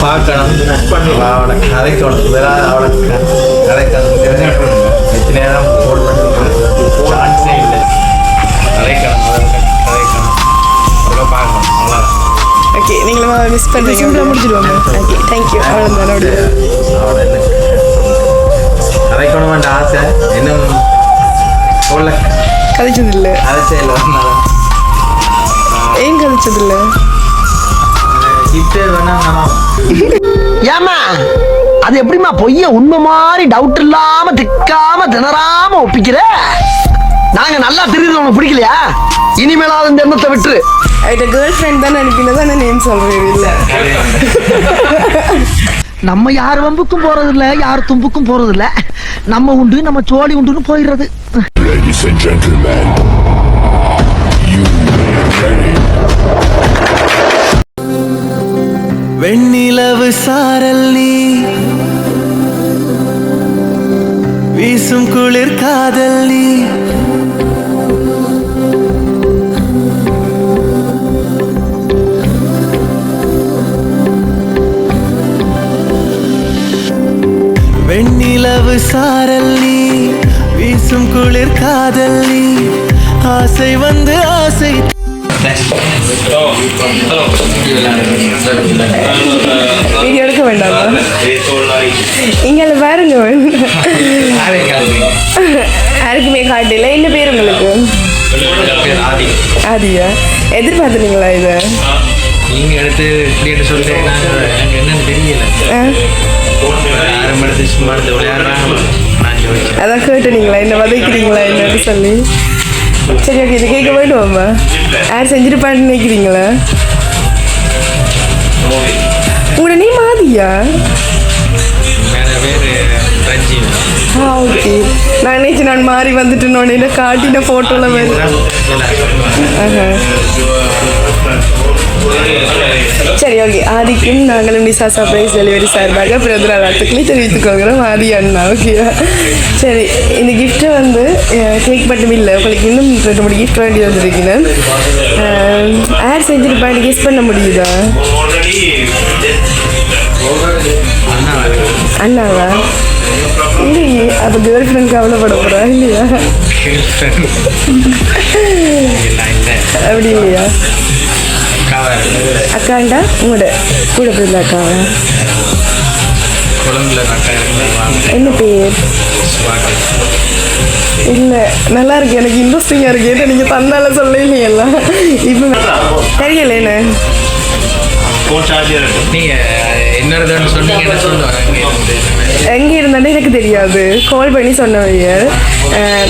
பார்க்கணும் அவளை கதைக்கணும் ஏதாவது அவளை க- கதைக்கணும் எத்தனை நேரம் ஃபோன் பண்ணி சான்ஸே இல்லை. கதைக்கணும் கதைக்கணும். பார்க்கணும் அவ்வளோதான் ஓகே நீங்களும் மிஸ் பண்ணுறீங்க. சிம்பிளாக முடிச்சிடுவாங்க. ஓகே தேங்க்யூ அவ்வளோதான் அப்படி அவளை என்ன கதைக்கணுமென்ற ஆசை. இன்னும் சொல்ல கதைச்சது இல்லை. கதைச்சே இல்லை ஏன் கதைச்சது வேணா நம்ம ஏமா அது எப்படிம்மா பொய்ய உண்மை மாதிரி டவுட் இல்லாம திக்காம திணறாம ஒப்பிக்கிற? நாங்க நல்லா தெரியுது உனக்கு பிடிக்கலையா? இனிமேலாவது இந்த எண்ணத்தை விட்டுரு. அவட்ட கேர்ள் ஃப்ரெண்ட் தான் அனுப்பினது ஆனால் நேம் சொல்கிறேன் இல்லை. நம்ம யார் வம்புக்கும் போறது இல்ல யார் தும்புக்கும் போறது இல்ல நம்ம உண்டு நம்ம சோழி உண்டுன்னு போயிடுறது. Ladies and gentlemen, you ready? வெண்ணிலவு சாரல் நீ. வீசும் குளிர் காதல் நீ. வெண்ணிலவு சாரல் நீ. வீசும் குளிர் காதல் நீ. ஆசை வந்து ஆசை வீடியோ எடுக்க வேண்டாமா? இங்கே பாருங்க. யாருக்குமே காட்டல என்ன பேர் உங்களுக்கு. ஆதி ஆதியா? எதிர்பார்த்துனீங்களா இதை? நீங்க எடுத்து இப்படின்னு சொல்லி நான் எனக்கு என்னன்னு தெரியல. யாரும் எடுத்து சும்மா எடுத்து விளையாடுறாங்க அதான் கேட்டுனீங்களா என்ன வதைக்கிறீங்களா? என்னன்னு சொல்லி. சரி ஓகே இது கேட்க வேண்டுமாம்மா? யார் செஞ்சிருப்பான்னு நினைக்கிறீங்களா? உங்களோட நீ மாதியா? வேற பேர் ரஞ்சித் ஆ ஓகே. நான் நினைச்சு நான் மாறி வந்துட்டேன்னு காட்டின ஃபோட்டோவில் ஆஹா. சரி ஓகே. ஆதிக்கும் நாங்களும் நிசா சர்ப்ரைஸ் டெலிவரி சார்பாக பிறந்த வாழ்த்துக்களை தெரிவித்துக் கொள்கிறோம் ஆதி அண்ணா ஓகேவா சரி இந்த கிஃப்ட்டை வந்து கேக் மட்டும் இல்லை உங்களுக்கு இன்னும் ரெண்டு மூணு கிஃப்ட் வேண்டி வந்திருக்கணும் யார் செஞ்சிருப்பான்னு கெஸ் பண்ண முடியுதா? அண்ணாவா? இல்லையே அப்போ கேர்ள் ஃப்ரெண்ட் கவலைப்பட போகிறா இல்லையா? இல்லை இல்லை அப்படி இல்லையா? அக்காண்டா? உங்களோட கூட பிறந்த அக்காவா? என்ன பேர்? இல்லை நல்லா இருக்கு. எனக்கு இன்ட்ரெஸ்டிங்காக இருக்கு. ஏன்னா நீங்கள் தன்னால சொல்லலையல்ல இப்போ தெரியல என்ன? நீங்க என்னதுன்னு சொல்லுவாங்க எங்கே இருந்தாலும் எனக்கு தெரியாது. கால் பண்ணி சொன்னவங்க.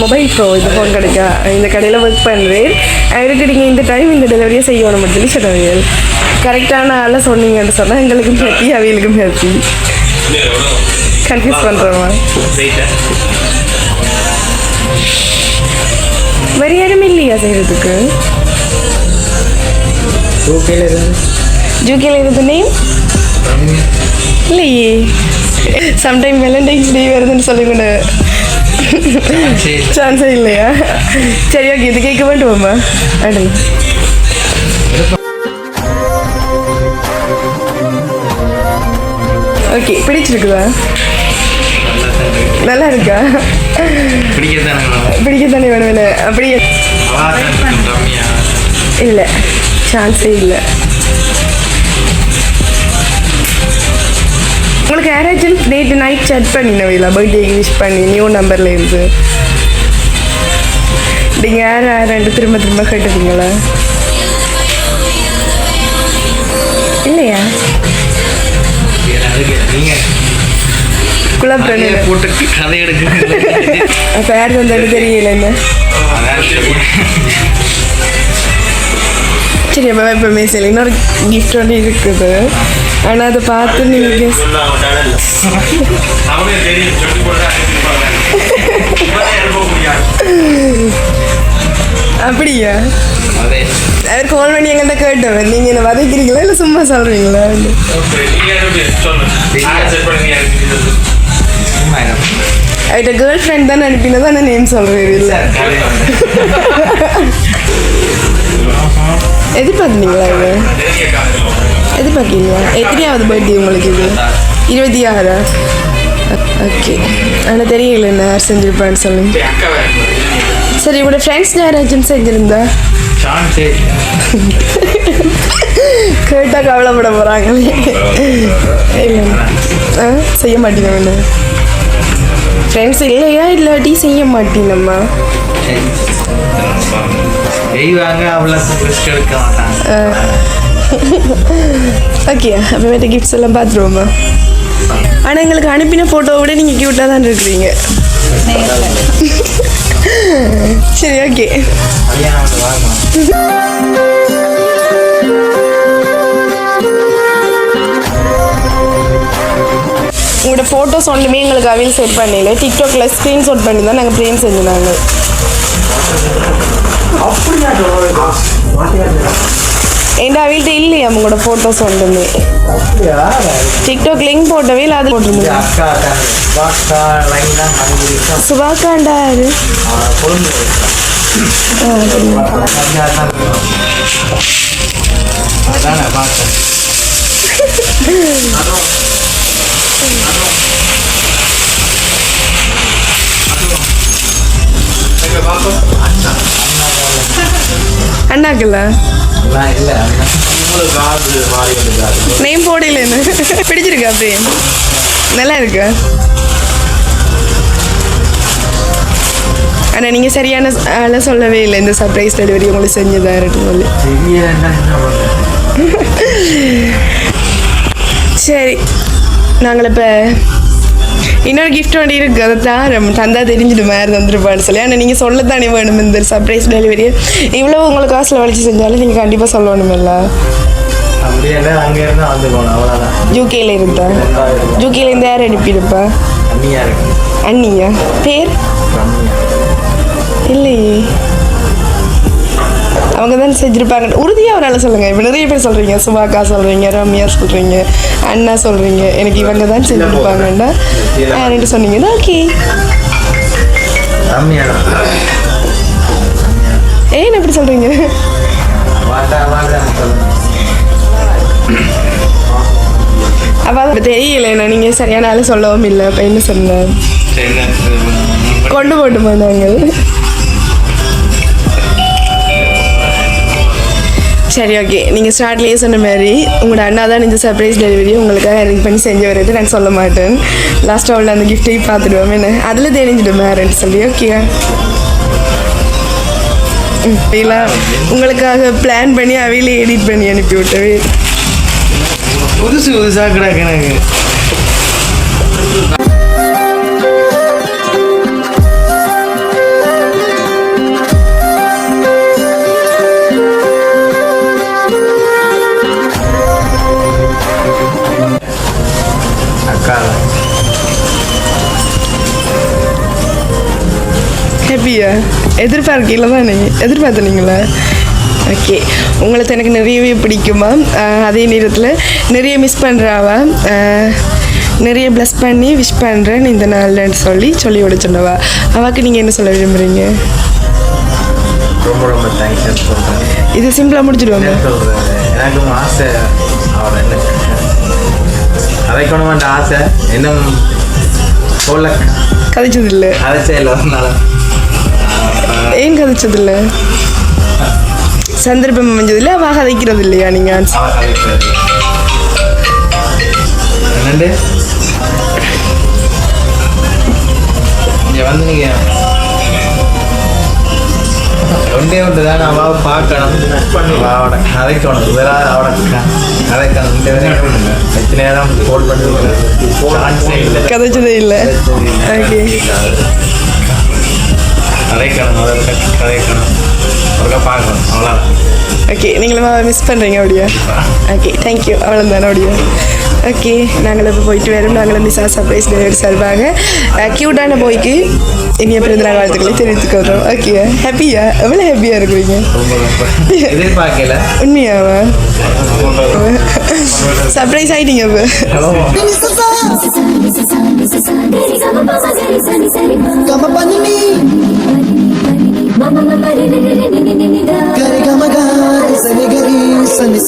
மொபைல் ப்ரோ இது ஃபோன் கிடைக்கா இந்த கடையில் ஒர்க் பண்ணுறேன் அதுக்கு நீங்கள் இந்த டைம் இந்த டெலிவரியை செய்யணும் சொல்லி சொன்னவங்க. கரெக்டான ஆளை சொன்னீங்கன்னு சொன்னால் எங்களுக்கும் ஹாப்பி அவியலுக்கும் ஹாப்பி கன்ஃபியூஸ் பண்ணுறோமா வேறு யாரும் இல்லையா செய்கிறதுக்கு ஜூகேல இருந்து நேம் இல்லையே. சம்டைம் வேலண்டைன்ஸ் டே வருதுன்னு சொல்லிக்கூட சான்ஸே இல்லையா? சரி ஓகே இது கேட்க வேண்டுமாம்மா அடு ஓகே பிடிச்சிருக்குதா? நல்லா இருக்கா பிடிக்கத்தானே வேணும் வேணும் அப்படியே இல்லை சான்ஸே இல்லை. உங்களுக்கு யாராச்சும் நேற்று நைட் chat பண்ணினவையில பர்த்டே விஷ் பண்ணி நியூ நம்பர்ல இருந்து நீங்கள் யார் யார் திரும்ப திரும்ப கேட்டுட்டீங்களா? இல்லையா? குழப்பம் போட்டு கதை வந்தாலும் தெரியல என்ன. சரி அப்போ இப்போ மேசையில் இன்னொரு கிஃப்ட் ஒன்று இருக்குது. ஆனா அதை பார்த்து நீங்கள் அப்படியா? அவர் கால் பண்ணி எங்கள்கிட்ட கேட்டவர் நீங்கள் என்ன வதைக்கிறீங்களா இல்லை சும்மா சொல்கிறீங்களா அவர்கிட்ட கேர்ள் ஃப்ரெண்ட் தான் அனுப்பினதா நான் நேம் சொல்கிறேன் இல்லை? எதிர்பார்த்தீங்களா இவன்? எதிர்பார்க்கலையா எத்தனையாவது பர்த்டே உங்களுக்கு இது? இருபத்தி ஆறா ஓகே ஆனால் தெரியல என்ன யார் செஞ்சிருப்பான்னு சொல்லுங்க சரி உங்களோட ஃப்ரெண்ட்ஸ் யாராச்சும் செஞ்சிருந்தா கேட்டால் கவலைப்பட போகிறாங்களே இல்லை. ஆ செய்ய மாட்டீங்க ஃப்ரெண்ட்ஸ் இல்லையா இல்லாட்டி செய்ய மாட்டீங்கம்மா? செய்வாங்க அவ்வளோ எடுக்க மாட்டாங்க. ஓகே அப்புறமேட்டு கிஃப்ட்ஸ் எல்லாம் பார்த்துருவோமா? ஆனால் எங்களுக்கு அனுப்பின ஃபோட்டோவை விட நீங்கள் க்யூட்டாக தான் இருக்கிறீங்க. சரி ஓகே உங்களோட ஃபோட்டோஸ் ஒன்றுமே எங்களுக்கு அவையில் செட் பண்ணல. டிக்டாக்ல ஸ்க்ரீன்ஷாட் பண்ணி தான் நாங்கள் ப்ரேம் செஞ்சிருந்தாங்க. என் அவையில்ட்ட இல்லையா? உங்களோட ஃபோட்டோஸ் ஒன்றுமே டிக்டாக் லிங்க் போட்டவே இல்லை அது போட்டிருந்தீங்க அக்கா தான். அக்கா லைன் தான் வாங்கியிருக்கா சுபாக்காண்டாரு கொழுந்து அதான் பார்த்தேன் அண்ணாக்குல்ல நேம் போடலன்னு. பிடிச்சிருக்கா பிரேம் நல்லா இருக்கு? ஆனால் நீங்கள் சரியான ஆளை சொல்லவே இல்லை. இந்த சர்ப்ரைஸ் டெலிவரி உங்களுக்கு சொல்லி. தெரியலன்னா என்ன பண்ணுறது சரி. நாங்கள் இப்போ இன்னொரு gift ஒன்று இருக்குது அதை தாரம் தந்தா தெரிஞ்சுட்டு மாதிரி தந்துருப்பான்னு சொல்லி. ஆனால் நீங்கள் சொல்லத்தானே வேணும் இந்த சர்ப்ரைஸ் டெலிவரி இவ்வளோ உங்களுக்கு காசில் வலிச்சு செஞ்சாலும் நீங்கள் கண்டிப்பாக போகணும். அவ்வளோதான் யூகேல இருந்தா யூகேல இருந்து யார் அனுப்பியிருப்பா? அண்ணியா பேர்? இல்லையே. அவங்க தான் செஞ்சுருப்பாங்க. உறுதியாக ஆள் சொல்லுங்கள் இப்போ நிறைய பேர் சொல்கிறீங்க சுபாக்கா சொல்கிறீங்க ரம்யா சொல்கிறீங்க அண்ணா சொல்கிறீங்க எனக்கு இவங்க தான் செஞ்சுருப்பாங்கண்ணா யாருன்ட்டு சொன்னீங்கன்னா ஓகே ஏன் எப்படி சொல்கிறீங்க அப்போ அது தெரியல நான் நீங்கள் சரியான ஆள் சொல்லவும் இல்லை. அப்போ என்ன சொன்னேன் கொண்டு போட்டுமா நாங்கள்? சரி ஓகே நீங்கள் ஸ்டார்ட்லேயே சொன்ன மாதிரி உங்களோட அண்ணா தான் இந்த சர்ப்ரைஸ் டெலிவரி உங்களுக்காக அரேஞ்ச் பண்ணி செஞ்சு வரது நான் சொல்ல மாட்டேன். லாஸ்ட்டாக உள்ள அந்த கிஃப்ட்டையும் பார்த்துடுவோம். என்ன? அதில் தெரிஞ்சிடும் மேரேன்னு சொல்லி ஓகே இப்படிலாம் உங்களுக்காக பிளான் பண்ணி அவையிலே எடிட் பண்ணி அனுப்பி விட்டவே. புதுசு புதுசாக கிடக்கு எனக்கு. அக்கா ஹாப்பியா எதிர்பார்க்கல தான் எதிர்பார்த்தனீங்களா? ஓகே உங்களுக்கு எனக்கு நிறையவே பிடிக்குமா அதே நேரத்தில் நிறைய மிஸ் பண்ணுறாவா நிறைய ப்ளஸ் பண்ணி விஷ் பண்ணுறேன் இந்த நாள்லன்னு சொல்லி சொல்லி விட சொன்னவா. அவாக்கு நீங்கள் என்ன சொல்ல விரும்புகிறீங்க ரொம்ப ரொம்ப தேங்க்ஸ் இது சிம்பிளாக முடிச்சிடுவாங்க எனக்கும் ஆசை. அவர் என்ன கதைக்கணுமென்ற ஆசை? இன்னும் சொல்ல கதைச்சதில்லை. கதைச்சே இல்லை ஒரு நாள். ஏன் கதைச்சதில்லை? சந்தர்ப்பம் அமைஞ்சதில்லை அவள் கதைக்கிறது இல்லையா அவன் கதைக்கிறது என்னண்டு? இங்கே வந்து நீங்கள் ஒன்றே ஒன்று தான் அவள் பார்க்கணும் அவளோட க- கதைக்கணும். இந்த வரைக்கும் கதைச்சதே இல்லை. ஓகே கதைக்கணும் கதைக்கணும் ஒருக்கா பார்க்கணும் அவ்வளோதான் ஓகே நீங்களும் மிஸ் பண்ணுறீங்க அப்படியா ஓகே தேங்க்யூ அவ்வளோதானே அப்படியா ஓகே நாங்கள் இப்போ போயிட்டு வரோம் நாங்கள் மிஸ் சர்ப்ரைஸ் டெலிவரி சார்பாக க்யூட்டான போய்க்கு இனிய பிறந்த வாழ்த்துக்களை தெரிவித்துக்கிறோம் ஓகே ஹாப்பியா எவ்வளோ ஹாப்பியாக இருக்கிறீங்க ரொம்ப ரொம்ப எதிர்பார்க்கல உண்மையாவா சர்ப்ரைஸ் ஆகிட்டீங்க இப்போ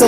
సో